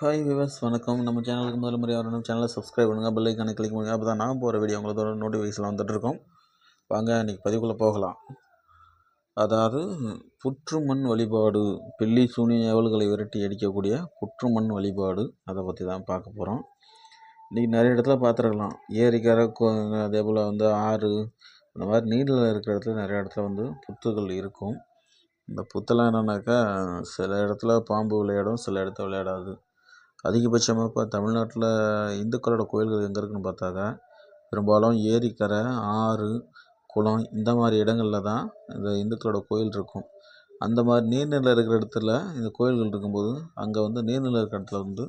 Hi viewers வணக்கம். நம்ம சேனலுக்கு முதல் முறையாக வரணும். சேனலை சப்ஸ்கிரைப் பண்ணுங்கள் பெல் ஐக்கானை கிளிக் பண்ணுங்கள் அப்போ தான் நான் போகிற வீடியோ உங்களுக்கு நோட்டிஃபிகேஷன் வந்துட்டுருக்கோம் வாங்க இன்றைக்கி பதிவுக்குள்ளே போகலாம். அதாவது புற்றுமண் வழிபாடு பில்லி சூனிய ஏவல்களை விரட்டி அடிக்கக்கூடிய புற்றுமண் வழிபாடு அதை பற்றி தான் பார்க்க போகிறோம் இன்றைக்கி நிறைய இடத்துல பார்த்துருக்கலாம். ஏரிக்கரை அதே போல் வந்து ஆறு இந்த மாதிரி நீரில் இருக்கிற இடத்துல நிறைய இடத்துல வந்து புத்துகள் இருக்கும். இந்த புத்தெல்லாம் என்னென்னாக்கா சில இடத்துல பாம்பு விளையாடும் சில இடத்துல விளையாடாது. அதிகபட்சமாக இப்போ தமிழ்நாட்டில் இந்துக்களோட கோயில்கள் எங்கே இருக்குதுன்னு பார்த்தாக்கா பெரும்பாலும் ஏரிக்கரை ஆறு குளம் இந்த மாதிரி இடங்களில் தான் இந்த இந்துக்களோட கோயில் இருக்கும். அந்த மாதிரி நீர்நிலை இருக்கிற இடத்துல இந்த கோயில்கள் இருக்கும்போது அங்கே வந்து நீர்நிலை இருக்கிற இடத்துல வந்து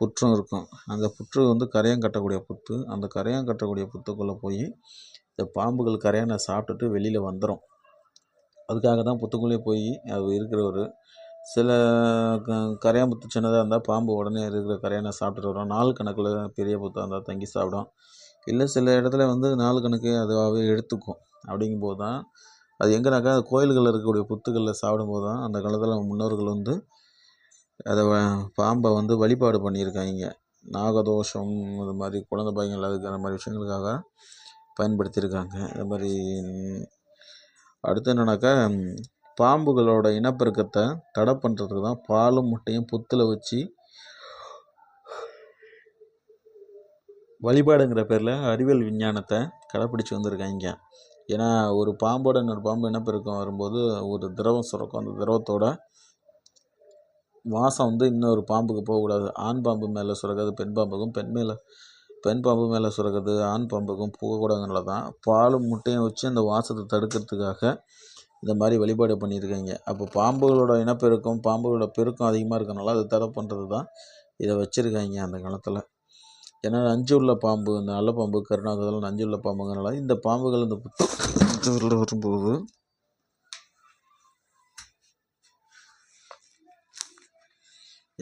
புற்றும் இருக்கும். அந்த புற்று வந்து கரையான் கட்டக்கூடிய புத்து. அந்த கரையான் கட்டக்கூடிய புத்துக்குள்ளே போய் இந்த பாம்புகள் கரையானை சாப்பிட்டுட்டு வெளியில் வந்துடும் அதுக்காக தான் புத்துக்குள்ளேயே போய் அது இருக்கிற ஒரு சில க கரையான் புத்து சின்னதாக இருந்தால் பாம்பு உடனே இருக்கிற கரையானை சாப்பிட்டுட்டு வரும் நாள் கணக்கில் பெரிய புத்தாக இருந்தால் தங்கி சாப்பிடும் இல்லை சில இடத்துல வந்து நாள் கணக்கு அதுவாகவே எடுத்துக்கும். அப்படிங்கும்போது தான் அது எங்கேனாக்கா கோயில்களில் இருக்கக்கூடிய புத்துகளில் சாப்பிடும்போது தான் அந்த காலத்தில் முன்னோர்கள் வந்து அதை பாம்பை வந்து வழிபாடு பண்ணியிருக்காங்க. நாகதோஷம் இது மாதிரி குழந்த பாய்கள் அதுக்கு அந்த மாதிரி விஷயங்களுக்காக பயன்படுத்தியிருக்காங்க. அது மாதிரி அடுத்து என்னன்னாக்கா பாம்புகளோட இனப்பெருக்கத்தை தடை பண்ணுறதுக்கு தான் பாலும் முட்டையும் புத்தில் வச்சு வழிபாடுங்கிற பேரில் அறிவியல் விஞ்ஞானத்தை கடைப்பிடிச்சி வந்திருக்காங்க. ஏன்னா ஒரு பாம்போட இன்னொரு பாம்பு இனப்பெருக்கம் வரும்போது ஒரு திரவம் சுரக்கும். அந்த திரவத்தோட வாசம் வந்து இன்னொரு பாம்புக்கு போகக்கூடாது. ஆண் பாம்பு மேலே சுரக்கிறது பெண் பாம்புக்கும் பெண் மேலே பெண் பாம்பு மேலே சுரக்கிறது ஆண் பாம்புக்கும் போகக்கூடாதுனால தான் பாலும் முட்டையும் வச்சு அந்த வாசத்தை தடுக்கிறதுக்காக இந்த மாதிரி வழிபாடு பண்ணியிருக்காங்க. அப்போ பாம்புகளோட இனப்பெருக்கம் பாம்புகளோட பெருக்கம் அதிகமாக இருக்கனால அதை தடை பண்ணுறது தான் இதை வச்சுருக்காங்க அந்த காலத்தில். ஏன்னா நஞ்சு உள்ள பாம்பு இந்த நல்ல பாம்பு கருணாகதெல்லாம் நஞ்சு உள்ள பாம்புங்கிறனால இந்த பாம்புகள் இந்த புத்தூரில் வரும்போது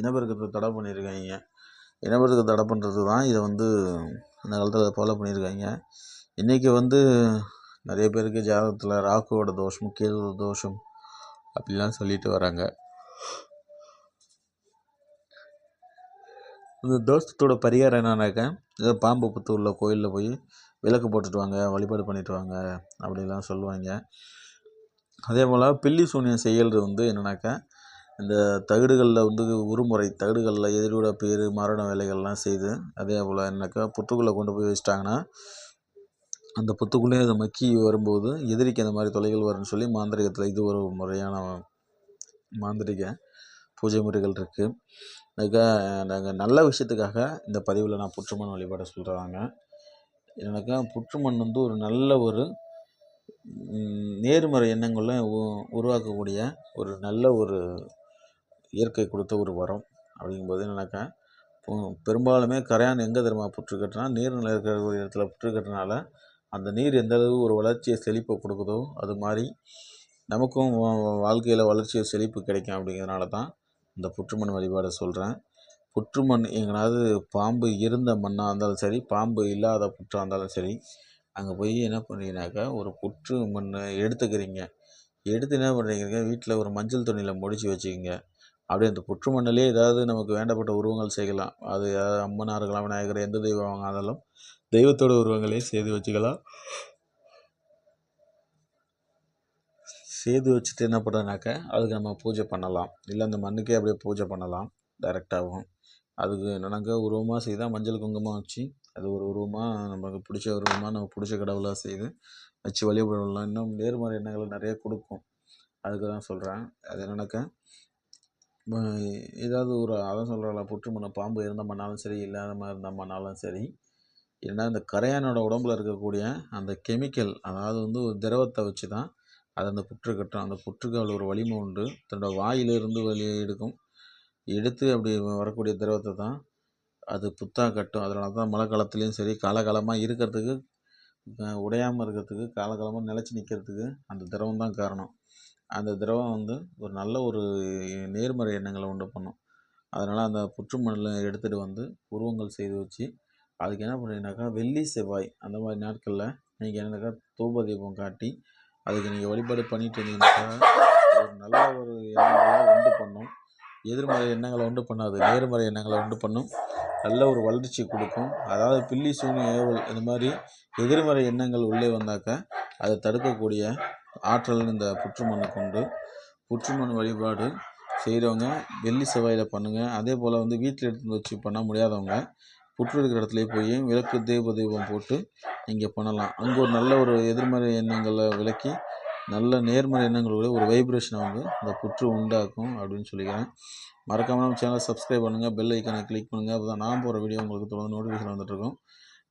இனப்பெருக்கத்தை தடை பண்ணியிருக்காங்க. இனப்பெருக்கத்தை தடை பண்ணுறது தான் இதை வந்து அந்த காலத்தில் ஃபாலோ பண்ணியிருக்காங்க. இன்றைக்கி வந்து நிறைய பேருக்கு ஜாதகத்தில் ராகுவோட தோஷம் கேது தோஷம் அப்படிலாம் சொல்லிட்டு வராங்க. இந்த தோஷத்தோட பரிகாரம் என்னன்னாக்க ஏதோ பாம்பு புத்து உள்ள கோயிலில் போய் விளக்கு போட்டுட்டு வாங்க வழிபாடு பண்ணிட்டு வாங்க அப்படிலாம் சொல்லுவாங்க. அதே போல் பில்லி சூனியம் செய்யறது வந்து என்னன்னாக்கா இந்த தகடுகளில் வந்து உருமுறை தகடுகளில் எதிரோட பேர் மரண வேலைகள்லாம் செய்து அதே போல் என்னக்கா புத்துக்குள்ளே கொண்டு போய் வச்சிட்டாங்கன்னா அந்த புத்துக்குள்ளேயே அது மக்கி வரும்போது எதிரிக்கு அந்த மாதிரி தொலைகள் வரும்னு சொல்லி மாந்திரிகத்தில் இது ஒரு முறையான மாந்திரிக பூஜை முறைகள் இருக்குது அதுக்காக நாங்கள் நல்ல விஷயத்துக்காக இந்த பதிவில் நான் புற்றுமண் வழிபாட சொல்கிறாங்க எனக்கா புற்றுமண் வந்து ஒரு நல்ல ஒரு நேர்மறை எண்ணங்களை உ உருவாக்கக்கூடிய ஒரு நல்ல ஒரு இயற்கை கொடுத்த ஒரு வரம் அப்படிங்கும்போது என்னன்னாக்கா பெரும்பாலுமே கரையான் எங்கே தெரியுமா புற்று கட்டினா நீர்நிலை இருக்கிற ஒரு இடத்துல புற்று கட்டினால அந்த நீர் எந்த அளவு ஒரு வளர்ச்சியை செழிப்பை கொடுக்குதோ அது மாதிரி நமக்கும் வாழ்க்கையில் வளர்ச்சியை செழிப்பு கிடைக்கும் அப்படிங்கிறனால தான் இந்த புற்றுமண் வழிபாடை சொல்கிறேன் புற்றுமண் எங்கேனாவது பாம்பு இருந்த மண்ணாக இருந்தாலும் சரி பாம்பு இல்லாத புற்றாக இருந்தாலும் சரி அங்கே போய் என்ன பண்ணுறீங்கனாக்கா ஒரு புற்று மண் எடுத்துக்கிறீங்க. எடுத்து என்ன பண்ணுறீங்க வீட்டில் ஒரு மஞ்சள் துணியில் முடிச்சு வச்சுக்கிங்க. அப்படியே அந்த புற்று மண்ணிலே ஏதாவது நமக்கு வேண்டப்பட்ட உருவங்கள் செய்யலாம். அது அம்மனாக இருக்கலாம் விநாயகர் எந்த தெய்வம் வாங்காதாலும் தெய்வத்தோட உருவங்களையும் செய்து வச்சுக்கலாம். செய்து வச்சுட்டு என்ன பண்ணுறதுனாக்கா அதுக்கு நம்ம பூஜை பண்ணலாம். இல்லை அந்த மண்ணுக்கே அப்படியே பூஜை பண்ணலாம் டைரெக்டாகவும் அதுக்கு என்னன்னாக்கா உருவமாக செய்தால் மஞ்சள் குங்குமம் வச்சு அது ஒரு உருவமாக நமக்கு பிடிச்ச உருவமாக நம்ம பிடிச்ச கடவுளாக செய்து வச்சு வழிபடலாம். இன்னும் நேர்மறை எண்ணங்களை நிறைய கொடுக்கும். அதுக்கு தான் சொல்கிறேன். அது என்னன்னாக்கா ஏதாவது ஒரு அதான் சொல்கிறாங்களா புற்றுமண்ணை பாம்பு இருந்த மண்ணாலும் சரி இல்லாத மாதிரி இருந்த மண்ணாலும் சரி ஏன்னா இந்த கரையானோட உடம்புல இருக்கக்கூடிய அந்த கெமிக்கல் அதாவது வந்து ஒரு திரவத்தை வச்சு தான் அது அந்த புற்று கட்டும் அந்த புற்றுக்கு ஒரு வலிமை உண்டு. தன்னோட வாயிலிருந்து வெளியே எடுக்கும். எடுத்து அப்படி வரக்கூடிய திரவத்தை தான் அது புத்தாக கட்டும். அதனால தான் மழை காலத்துலேயும் சரி காலகாலமாக இருக்கிறதுக்கு உடையாமல் இருக்கிறதுக்கு காலகாலமாக நிலச்சி நிற்கிறதுக்கு அந்த திரவம் தான் காரணம். அந்த திரவம் வந்து ஒரு நல்ல ஒரு நேர்மறை எண்ணங்களை உண்டு பண்ணும். அதனால் அந்த புற்று மண்ணில் எடுத்துகிட்டு வந்து உருவங்கள் செய்து வச்சு அதுக்கு என்ன பண்ணுறீங்கனாக்கா வெள்ளி செவ்வாய் அந்த மாதிரி நாட்களில் நீங்கள் என்னன்னாக்கா தூப தீபம் காட்டி அதுக்கு நீங்கள் வழிபாடு பண்ணிட்டு இருந்தீங்கன்னாக்கா ஒரு நல்ல ஒரு எண்ணங்களை உண்டு பண்ணும். எதிர்மறை எண்ணங்களை உண்டு பண்ணாது நேர்மறை எண்ணங்களை உண்டு பண்ணும். நல்ல ஒரு வளர்ச்சி கொடுக்கும். அதாவது பில்லி சூனி ஏவல் இந்த மாதிரி எதிர்மறை எண்ணங்கள் உள்ளே வந்தாக்கா அதை தடுக்கக்கூடிய ஆற்றல் இந்த புற்றுமண்ணுக்கு உண்டு புற்றுமண் வழிபாடு செய்கிறவங்க வெள்ளி செவ்வாயில் பண்ணுங்கள் அதே போல் வந்து வீட்டில் எடுத்து வச்சு பண்ண முடியாதவங்க புற்று இருக்கிற இடத்துல போய் விளக்கு தீப தீபம் போட்டு நீங்கள் பண்ணலாம். அங்கே ஒரு நல்ல ஒரு எதிர்மறை எண்ணங்களை விலக்கி நல்ல நேர்மறை எண்ணங்களோட ஒரு வைப்ரேஷனை வந்து இந்த புற்று உண்டாக்கும் அப்படின்னு சொல்லிக்கிறேன். மறக்காமல் நம்ம சேனலை சப்ஸ்கிரைப் பண்ணுங்கள் பெல் ஐக்கானை கிளிக் பண்ணுங்கள் அப்போ தான் நான் போகிற வீடியோ உங்களுக்கு தொடர்ந்து நோட்டிஃபிகேஷன் வந்துட்டுருக்கும்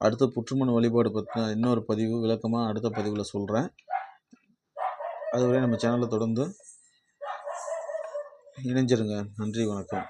அடுத்த புற்றுமண் வழிபாடு பற்றின இன்னொரு பதிவு விளக்கமாக அடுத்த பதிவில் சொல்கிறேன் அதுவரை நம்ம சேனலை தொடர்ந்து இணைஞ்சிருங்க. நன்றி வணக்கம்.